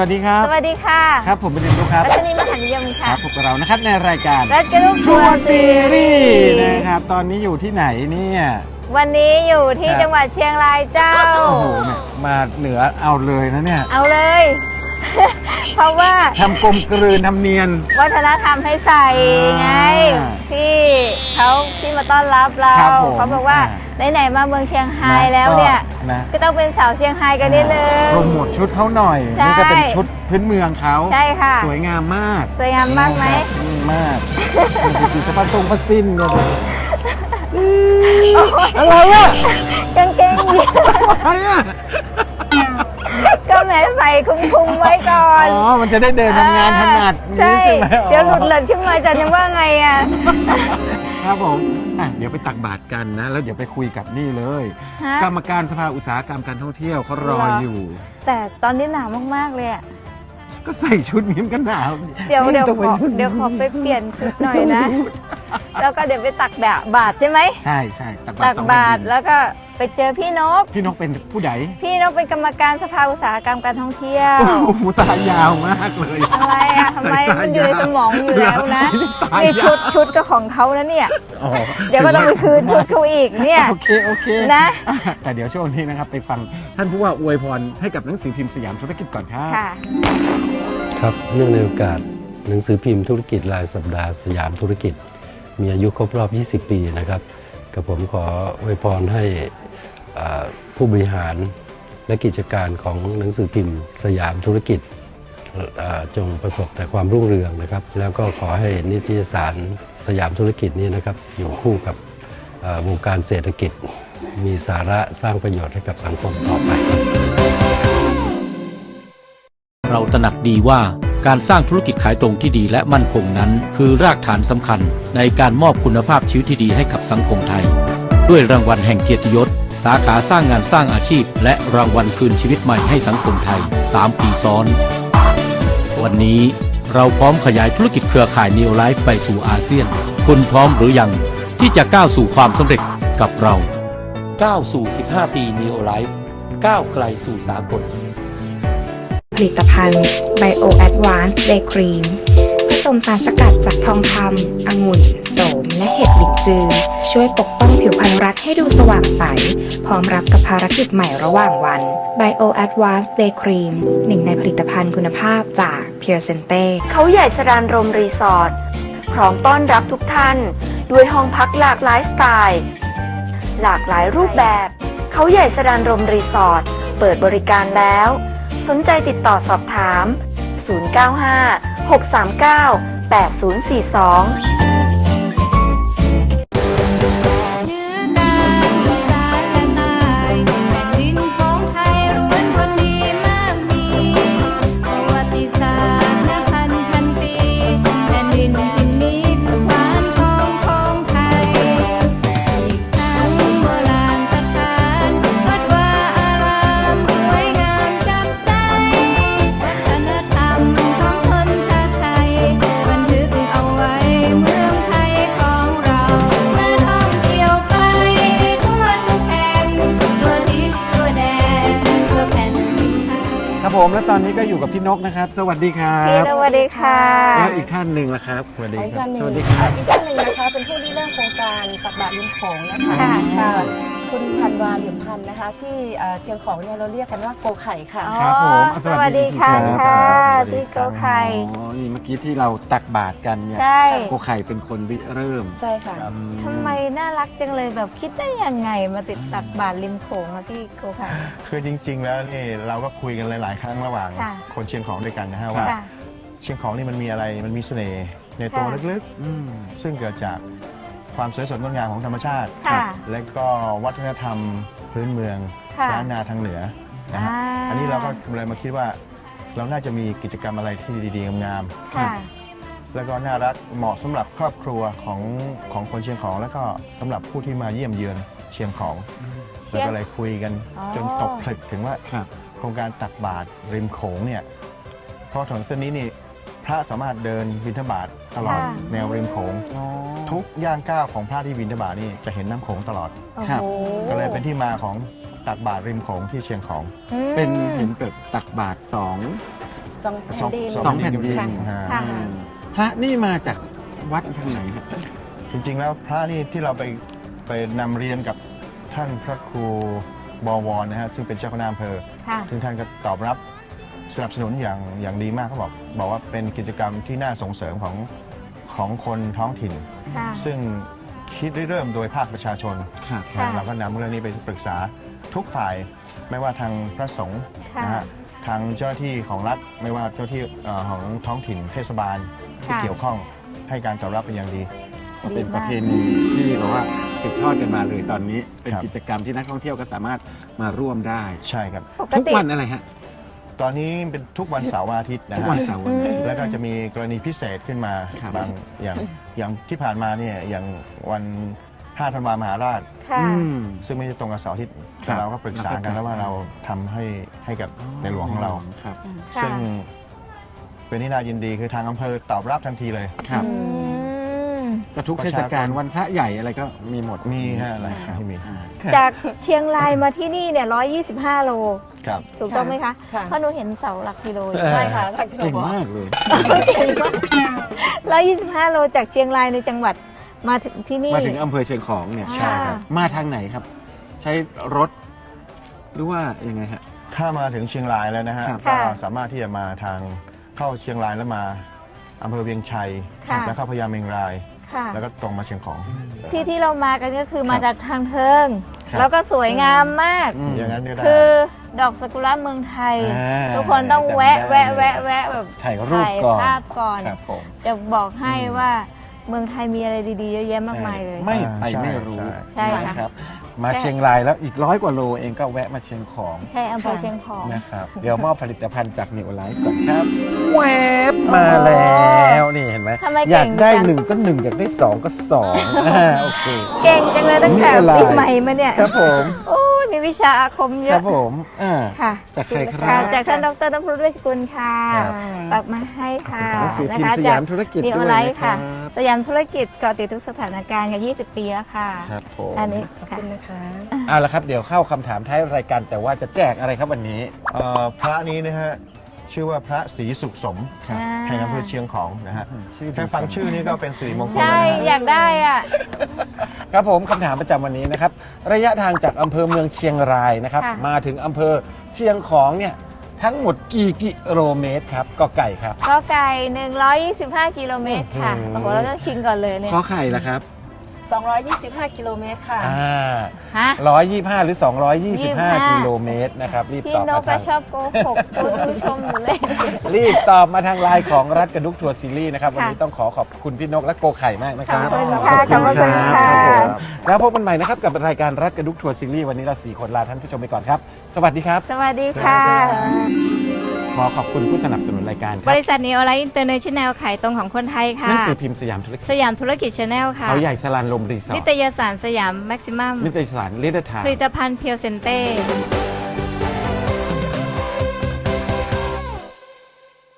วัสดีครับ สวัสดีค่ะครับผมเป็นดิมลูกครับรัชนีมหันนิยมคค่ะ รับพบกับเรานะครับในรายการรัชกลูกทัวร์ซีรีส์นะครับตอนนี้อยู่ที่ไหนเนี่ย วันนี้อยู่ที่ครับ จังหวัดเชียงรายเจ้า โอ้โหเนี่ยมาเหนือเอาเลยนะเนี่ยเอาเลย เพราะว่าทำกลมกลืนทำเนียน วัฒนธรรมให้ใส่ไงอ่าที่เขาที่มาต้อนรับเราครับผมเขาบอกว่าอ่า ไหนๆมาเมืองเชียงไฮ้นะแล้วเนี่ยก็นะ ก็ต้องเป็นสาวเชียงไฮ้กันนิดนึง โปรโมทชุดเขาหน่อย ใช่นี่ก็เป็นชุดพื้นเมืองเขาใช่ค่ะ สวยงามมากสวยงามมากไหม อืมมากดูสิสะพัดทรงพัดสิ้นเนี่ยดูอะไรอะกางเกงยีนอะไรอะก็แหมใส่คุ้มๆไว้ก่อนอ๋อมันจะได้เดินทำงานถนัดใช่นี่ไหมอ๋อ เดี๋ยวหลุดหล่นขึ้นมาจะนึกว่าไงอะ ครับผมอะเดี๋ยวไปตักบาตรกันนะ แล้วเดี๋ยวไปคุยกับนี่เลย ฮะ กรรมการสภาอุตสาหกรรมการท่องเที่ยวเขารอเหรออ อยู่ แต่ตอนนี้หนาวมากๆเลยอะก็ใส่ชุดนี้มันกันหนาวเดี๋ยวเดี๋ยวต้องขไปอชุเดี๋ยวขอไปเปลี่ยนชุดหน่อยนะ แล้วก็เดี๋ยวไปตักแบบบาทใช่ไหม ใช่ใช่ตักบาตัตรกสองบาทแผ่นดินแล้วก็ ไปเจอพี่นก พี่นกเป็นผู้ใหญ่พี่นกเป็นกรรมการสภาอุตสาหกรรมการท่องเที่ยว โอ้โหตายาวมากเลยอะไรอะทำไมมันอยู่ในสมองอยู่แล้วนะตายนี่ยาวชุดชุดก็ของเขานะเนี่ย อ๋อเดี๋ยวก็ต้องไปคืนชุดเขาอีกเนี่ย โอเคโอเคนะแต่เดี๋ยวช่วงนี้นะครับ ไปฟังท่านผู้ว่าอวยพรให้กับหนังสือพิมพ์สยามธุรกิจก่อนครับ ค่ะ ครับเนื่องในโอกาสหนังสือพิมพ์ธุรกิจรายสัปดาห์สยามธุรกิจ มีอายุครบรอบ 20 ปีนะครับกับผมขออวยพรให้อ่า ผู้บริหารและกิจการของหนังสือพิมพ์ สยามธุรกิจจงประสบแต่ความรุ่งเรืองนะครับ แล้วก็ขอให้นิตยสารสยามธุรกิจนี้นะครับ อยู่คู่กับวงการเศรษฐกิจ มีสาระสร้างประโยชน์ให้กับสังคมต่อไป เราตระหนักดีว่าการสร้างธุรกิจขายตรงที่ดีและมั่นคงนั้น คือรากฐานสำคัญในการมอบคุณภาพชีวิตที่ดีให้กับสังคมไทย ด้วยรางวัลแห่งเกียรติยศ สาขาสร้างงานสร้างอาชีพ และรางวัลคืนชีวิตใหม่ให้สังคมไทย 3 ปีซ้อน วันนี้เราพร้อมขยายธุรกิจเครือข่าย Neo Life ไปสู่อาเซียน คุณพร้อมหรือยังที่จะก้าวสู่ความสำเร็จกับเราก้าวสู่ 15 ปี Neo Life ก้าวไกลสู่สากลผลิตภัณฑ์ Bio Advanced Day Cream ผสมสารสกัดจากทองคำองุ่น โสม และเห็ดหลินจือ ช่วยปกป้องผิวพรรณรักให้ดูสว่างใส พร้อมรับกับภารกิจใหม่ระหว่างวัน Bio Advanced Day Cream หนึ่งในผลิตภัณฑ์คุณภาพจาก Pure Sente เขาใหญ่สรานรมรีสอร์ทพร้อมต้อนรับทุกท่าน ด้วยห้องพักหลากหลายสไตล์ หลากหลายรูปแบบ เขาใหญ่สรานรมรีสอร์ทเปิดบริการแล้ว สนใจติดต่อสอบถาม 095 639 8042 ผมและตอนนี้ก็อยู่กับพี่นกนะครับ สวัสดีครัพี่บสวัสดีค่ะแล้วอีกท่านหนึ่งละครับสวัสดีอีกครัท่าบนหนึ่งสวัสดีครับอีกท่านหนึ่งนะคะเป็นผู้ริเริ่มโครงการตักบาตรริมโขงนะคะค่ะ ค่ะคุณพันวาเหลี่ยมพันธ์นะคะ ที่เอ่อเชียงของเนี่ยเราเรียกกันว่าโกไข่ค่ะ อ๋อครับผมสวัสดีค่ะรับค่ะ สวัสดีพี่ครับโกไข่อ๋อนี่เมื่อกี้ที่เราตักบาตรกันเนี่ยใช่โกไข่เป็นคนริเริ่มใช่ค่ะ อืทำไมน่ารักจังเลยแบบคิดได้ยังไงมาติดตักบาทริมโขงอะพี่โกไข่ คือจริง ๆ แล้วนี่เราก็คุยกันหลาย ๆ ครั้งระหว่างค่ะ คนเชียงของด้วยกันนะฮะว่าค่ะ เชียงของนี่มันมีอะไรมันมีเสน่ห์ในตัวค่ะ ลึกอืม ๆ ซึ่งเกิดจาก ความสวยสดงดงามของธรรมชาติ ค่ะ และก็วัฒนธรรมพื้นเมืองค่ะล้านนาทางเหนือนะฮะอ่าอันนี้เราก็เลยมาคิดว่า เราน่าจะมีกิจกรรมอะไรที่ดีๆงามค่ะ ๆแล้วก็น่ารักเหมาะสำหรับครอบครัวของของคนเชียงของ แล้วก็สำหรับผู้ที่มาเยี่ยมเยือนเชียงของเชีเรายงก็เลยคุยกันอ๋อ จนตกผลึกถึงว่า ครับ โครงการตักบาตรริมโขงเนี่ยเพราะถนนเส้นนี้นี่พ ระสามารถเดินบิณฑบาตตลอดค่ะแนวริมโขงอ๋อทุกย่างก้าวของพระที่บิณฑบาตนี่จะเห็นน้ำโขงตลอด โอ้ครับโหก็เลยเป็นที่มาของตักบาตรริมโขงที่เชียงของ อืม เป็นเห็นแบบตักบาตรสอง สองแผ่นดิน สองแผ่นดินค่ะอ่าค่ะ พระนี่มาจากวัดทางไหนฮะจริงๆแล้วพระนี่ที่เราไปไปนำเรียนกับท่านพระครูบวรนะฮะซึ่งเป็นเจ้าคณะอำเภอค่ะ ซึ่งท่านก็ตอบรับ สนับสนุนอย่างอย่างดีมากเขาบอกบอกว่าเป็นกิจกรรมที่น่าส่งเสริมของของคนท้องถิ่น ค่ะ ซึ่งคิดได้เริ่มโดยภาคประชาชน ครับ ค่ะเราก็นำเรื่องนี้ไปปรึกษาทุกฝ่าย ไม่ว่าทางพระสงฆ์ค่ะนะฮะทางเจ้าหน้าที่ของรัฐ ไม่ว่าเจ้าหน้าที่เอ่อของท้องถิ่นเทศบาลที่ค่ะ เกี่ยวข้องให้การตอบรับเป็นอย่างดี ก็เป็นประเพณีที่แบบว่าสืบทอดกันมาเลยตอนนี้ เป็นครับ กิจกรรมที่นักท่องเที่ยวก็สามารถมาร่วมได้ ใช่ครับ ปกทุกติวันอะไรฮะ ตอนนี้เป็นทุกวันเสาร์วันอาทิตย์นะทุกฮะวันเสาร์วันอาทิตย์ แล้วก็จะมีกรณีพิเศษขึ้นมาครับ บางอย่างอย่างที่ผ่านมาเนี่ยอย่างวัน5ธันวามหาราช ค่ะ อืม ซึ่งไม่ใช่ตรงกับเสาร์อาทิตย์ครับแต่เราก็ปรึกษากันแล้วว่าเราทำให้ให้กับในหลวงของเรา ครับ ค่ะซึ่งเป็นที่น่ายินดีคือทางอำเภอตอบรับทันทีเลย ครับ อืม ก็ทุกเทศกาลวันพระใหญ่อะไรก็มีหมดมีฮะอะไรที่มี อ่า จากเชียงรายมาที่นี่เนี่ย125 โล ครับ ถูกต้องไหมคะค่ะ เพราะหนูเห็นเสาหลักกิโลอยู่ ใช่ค่ะทางที่เราเก่งบอก มากเลยเก่งมาก125โลจากเชียงรายในจังหวัดมาถึงที่นี่ มาถึงอำเภอเชียงของเนี่ยใช่ครับ มาทางไหนครับ ใช้รถ หรือว่ายังไงฮะ ถ้ามาถึงเชียงรายแล้วนะฮะครับ ก็ค่ะสามารถที่จะมาทางเข้าเชียงรายแล้วมาอำเภอเวียงชัย ค่ะ แล้วเข้าพญาเมงราย ค่ะ แล้วก็ตรงมาเชียงของที่ที่เรามากันก็คือมาจากทางเทิงครับแล้วก็สวยงามมาก อืมอย่างนั้นก็ได้ คือดอกซากุระเมืองไทย อ่าทุกคนต้องแวะจำได้ แวะแวะแวะแบบถ่ายรูปก่อนถ่ายภาพก่อน ครับผม จะบอกให้อืมว่า เมืองไทยมีอะไรดี ๆ เยอะแยะมากมายเลย ไม่อ่าไปใช่ไม่รู้ใช่ค่ะ นะครับ มาเชียงรายแล้วอีกร้อยกว่าโลเองก็แวะมาเชียงของ ใช่อำเภอเชียงของ นะครับ เดี๋ยวมอบผลิตภัณฑ์จากนิวไลฟ์ก่อนครับแวบมาแล้วนี่เห็นไหมทำไมอยากเก่งได้จัง หนึ่งก็หนึ่งอยากได้สองก็สองอ่าโอเคเก่งจังเลยตั้งแต่นี่อะไรปีใหม่มาเนี่ย ครับผม โอ้ยมี วิชาอาคมเยครัอะบผมอ่า ค่ะจากใครคค่ะรับจากท่านดรน้ำพุด้วยสกุลค่ะครับ ฝากมาให้ค่ะหนังสือพิมนะคะพ์สยามธุรกิจนิด้ววยไลนะฟ์ครัค่ะ บสยามธุรกิจเกาะติดทุกสถานการณ์กัน20 ปีแล้วค่ะ ครับผมอันนี้ขอบค่ะคุณนะคะ เอาละครับเดี๋ยวเข้าคำถามท้ายรายการแต่ว่าจะแจกอะไรครับวันนี้ เอ่อพระนี้นะฮะ ชื่อว่าพระศรีสุขสมครับแห่งอำเภอเชียงของนะฮะชื่อดี แค่ฟังชื่อนี้ก็เป็นสิริมงคลใช่แล้วนะอฮะยากได้อะ ครับผมคำถามประจำวันนี้นะครับ ระยะทางจากอำเภอเมืองเชียงรายนะครับ ค่ะ มาถึงอำเภอเชียงของเนี่ยทั้งหมดกี่กิโลเมตรครับก็ไก่ครับ ก็ไก่125 กิโลเมตรค่ะ อืม โอ้โห เราต้องชิงก่อนเลยเนี่ย ขอไข่ละครับ 225 กิโลเมตรค่ะ อ่าฮะ ร้อยยี่ห้าหรือ 225 25 กิโลเมตรนะครับ รีบพี่ตอบนมากก็ทาง ชอบโกหกคุณผู้ชมอยู่เลย รีบตอบมาทางไลน์ของรัฐกระดุกทัวร์ซีรีส์นะครับ วันนี้ค่ะต้องขอขอบคุณพี่นกและโกไข่มากนะครับขอบคุณค่ะขอบคุณค่ะรับผมแล้วพบกันใหม่นะครับกับรายการรัฐกระดุกทัวร์ซีรีส์วันนี้เราสี่คนลาท่านผู้ชมไปก่อนครับ สวัสดีครับ สวัสดีค่ะข อขอบคุณผู้สนับสนุนรายการคบรับริษัทนีโอไลท์อินเตอร์เนชั่นแนลขายตรงของคนไทยหค่ะนังสือพิมพ์สยามธุรกิจสยามธุรกิจชาแนลค่ะเขาใหญ่สลานลมรีสอนิร์ทตยสารสยามแม็กซิมัมนิตยสารลิเดอร์ไทผลิตภัณฑ์เพียวเซนเต้